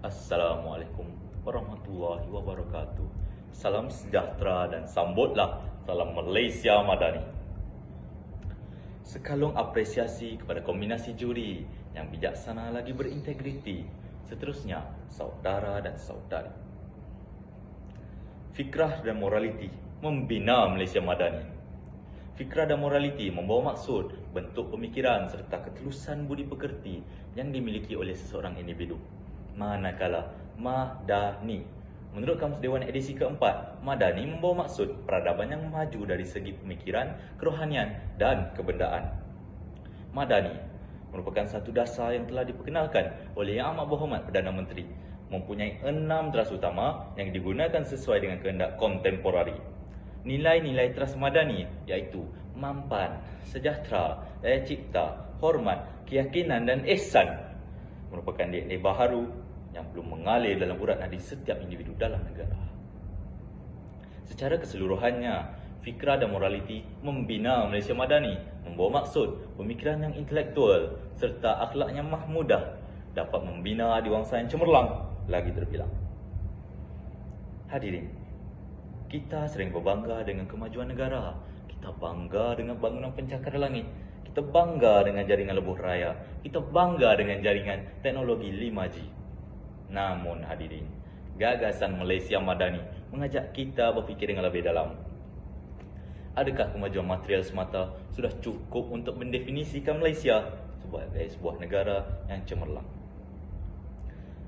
Assalamualaikum warahmatullahi wabarakatuh. Salam sejahtera dan sambutlah salam Malaysia Madani. Sekalung apresiasi kepada kombinasi juri yang bijaksana lagi berintegriti. Seterusnya, saudara dan saudari. Fikrah dan moraliti membina Malaysia Madani. Fikrah dan moraliti membawa maksud, bentuk pemikiran serta ketulusan budi pekerti yang dimiliki oleh seseorang individu. Manakala Madani Menurut Kamus Dewan edisi keempat, Madani membawa maksud peradaban yang maju dari segi pemikiran, kerohanian dan kebendaan. Madani merupakan satu dasar yang telah diperkenalkan oleh Yang Amat Berhormat Perdana Menteri mempunyai enam teras utama yang digunakan sesuai dengan kehendak kontemporari. Nilai-nilai teras madani iaitu mampan, sejahtera, daya cipta, hormat, keyakinan dan ihsan merupakan nilai baharu yang perlu mengalir dalam urat nadi setiap individu dalam negara. Secara keseluruhannya, fikrah dan moraliti membina Malaysia Madani, membawa maksud pemikiran yang intelektual serta akhlak yang mahmudah dapat membina adiwangsa yang cemerlang lagi terbilang. Hadirin, kita sering berbangga dengan kemajuan negara. Kita bangga dengan bangunan pencakar langit. Kita bangga dengan jaringan lebuh raya. Kita bangga dengan jaringan teknologi 5G. Namun hadirin, gagasan Malaysia Madani mengajak kita berfikir dengan lebih dalam. Adakah kemajuan material semata sudah cukup untuk mendefinisikan Malaysia sebagai sebuah negara yang cemerlang?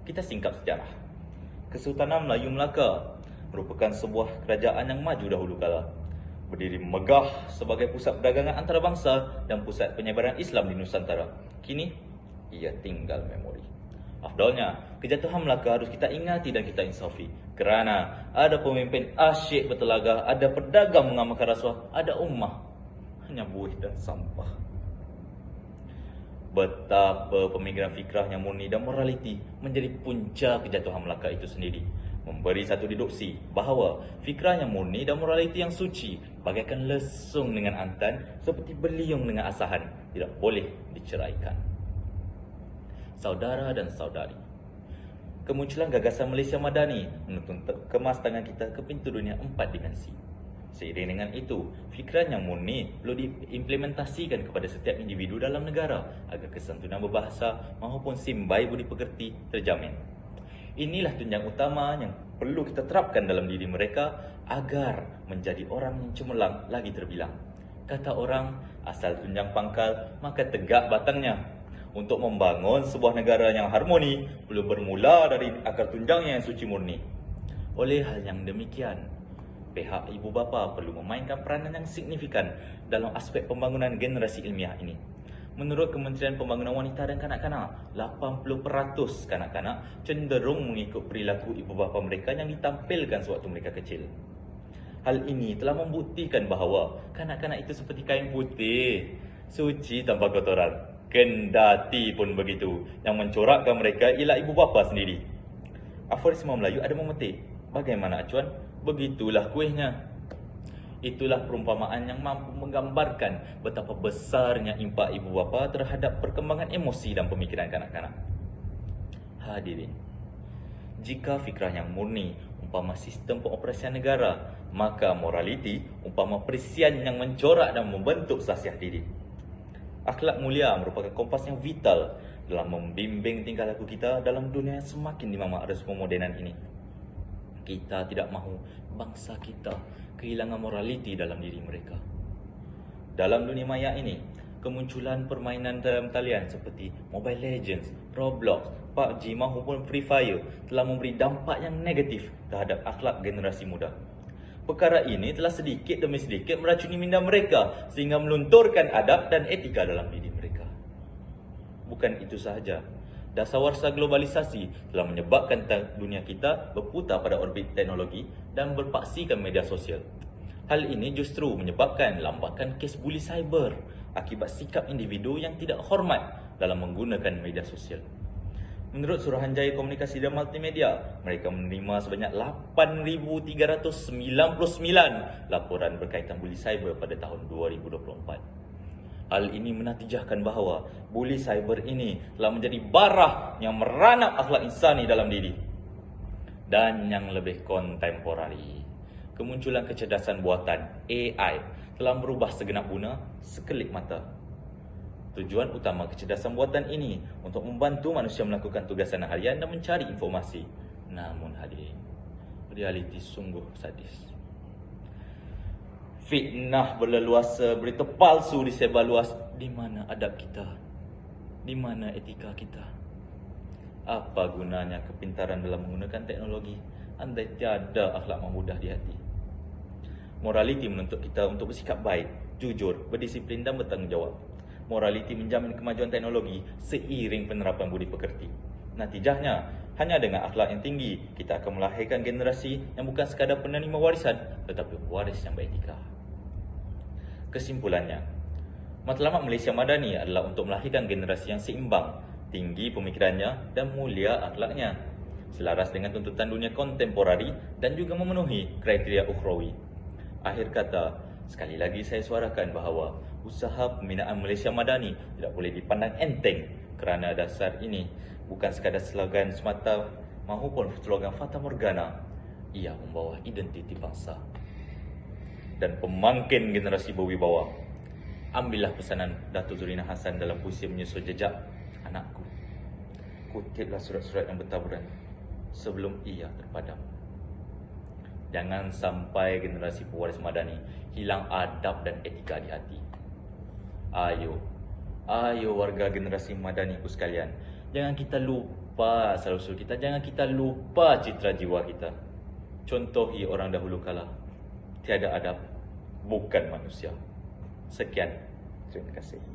Kita singkap sejarah. Kesultanan Melayu Melaka merupakan sebuah kerajaan yang maju dahulu kala. Berdiri megah sebagai pusat perdagangan antarabangsa dan pusat penyebaran Islam di Nusantara. Kini, ia tinggal memori. Afdalnya, kejatuhan Melaka harus kita ingati dan kita insafi. Kerana ada pemimpin asyik bertelaga, ada pedagang mengamalkan rasuah, ada ummah hanya buih dan sampah. Betapa pemikiran fikrah yang murni dan moraliti menjadi punca kejatuhan Melaka itu sendiri. Memberi satu deduksi bahawa fikrah yang murni dan moraliti yang suci bagaikan lesung dengan antan seperti beliung dengan asahan tidak boleh diceraikan saudara dan saudari. Kemunculan gagasan Malaysia Madani menuntun kemas tangan kita ke pintu dunia empat dimensi. Seiring dengan itu, fikiran yang murni perlu diimplementasikan kepada setiap individu dalam negara agar kesantunan berbahasa maupun simbai budi pekerti terjamin. Inilah tunjang utama yang perlu kita terapkan dalam diri mereka agar menjadi orang yang cemerlang lagi terbilang. Kata orang, asal tunjang pangkal, maka tegak batangnya. Untuk membangun sebuah negara yang harmoni perlu bermula dari akar tunjangnya yang suci murni. Oleh hal yang demikian, pihak ibu bapa perlu memainkan peranan yang signifikan dalam aspek pembangunan generasi ilmiah ini. Menurut Kementerian Pembangunan Wanita dan Kanak-kanak, 80% kanak-kanak cenderung mengikut perilaku ibu bapa mereka yang ditampilkan sewaktu mereka kecil. Hal ini telah membuktikan bahawa kanak-kanak itu seperti kain putih, suci tanpa kotoran. Kendati pun begitu. Yang mencorakkan mereka ialah ibu bapa sendiri. Aforisma Melayu ada memetik. Bagaimana acuan? Begitulah kuihnya. Itulah perumpamaan yang mampu menggambarkan betapa besarnya impak ibu bapa terhadap perkembangan emosi dan pemikiran kanak-kanak. Hadirin, jika fikrah yang murni umpama sistem pengoperasian negara, maka moraliti umpama perisian yang mencorak dan membentuk sasiah diri. Akhlak mulia merupakan kompas yang vital dalam membimbing tingkah laku kita dalam dunia yang semakin dimamak arus pemodenan ini. Kita tidak mahu bangsa kita kehilangan moraliti dalam diri mereka. Dalam dunia maya ini, kemunculan permainan dalam talian seperti Mobile Legends, Roblox, PUBG maupun Free Fire telah memberi dampak yang negatif terhadap akhlak generasi muda. Perkara ini telah sedikit demi sedikit meracuni minda mereka sehingga melunturkan adab dan etika dalam diri mereka. Bukan itu sahaja, dasawarsa globalisasi telah menyebabkan dunia kita berputar pada orbit teknologi dan berpaksikan media sosial. Hal ini justru menyebabkan lambakan kes buli cyber akibat sikap individu yang tidak hormat dalam menggunakan media sosial. Menurut Suruhanjaya Komunikasi dan Multimedia, mereka menerima sebanyak 8,399 laporan berkaitan buli cyber pada tahun 2024. Hal ini menatijahkan bahawa buli cyber ini telah menjadi barah yang meranap akhlak insani dalam diri. Dan yang lebih kontemporari, kemunculan kecerdasan buatan AI telah merubah segenap guna sekelip mata. Tujuan utama kecerdasan buatan ini untuk membantu manusia melakukan tugasan harian dan mencari informasi. Namun hadirin, realiti sungguh sadis. Fitnah berleluasa, berita palsu disebar luas. Di mana adab kita? Di mana etika kita? Apa gunanya kepintaran dalam menggunakan teknologi andai tiada akhlak memudah di hati? Moraliti menuntut kita untuk bersikap baik, jujur, berdisiplin dan bertanggungjawab. Moraliti menjamin kemajuan teknologi seiring penerapan budi pekerti. Natijahnya, hanya dengan akhlak yang tinggi, kita akan melahirkan generasi yang bukan sekadar penerima warisan, tetapi waris yang beretika. Kesimpulannya, matlamat Malaysia Madani adalah untuk melahirkan generasi yang seimbang, tinggi pemikirannya dan mulia akhlaknya, selaras dengan tuntutan dunia kontemporari dan juga memenuhi kriteria ukhrawi. Akhir kata, sekali lagi saya suarakan bahawa usaha pembinaan Malaysia Madani tidak boleh dipandang enteng kerana dasar ini bukan sekadar slogan semata maupun slogan Fata Morgana. Ia membawa identiti bangsa dan pemangkin generasi berwibawa. Ambillah pesanan Datuk Zurina Hassan dalam puisi menyusul jejak anakku. Kutiplah surat-surat yang bertaburan sebelum ia terpadam. Jangan sampai generasi pewaris madani hilang adab dan etika di hati. Ayo, ayo warga generasi madani ku sekalian. Jangan kita lupa asal-usul kita. Jangan kita lupa citra jiwa kita. Contohi orang dahulu kala. Tiada adab bukan manusia. Sekian. Terima kasih.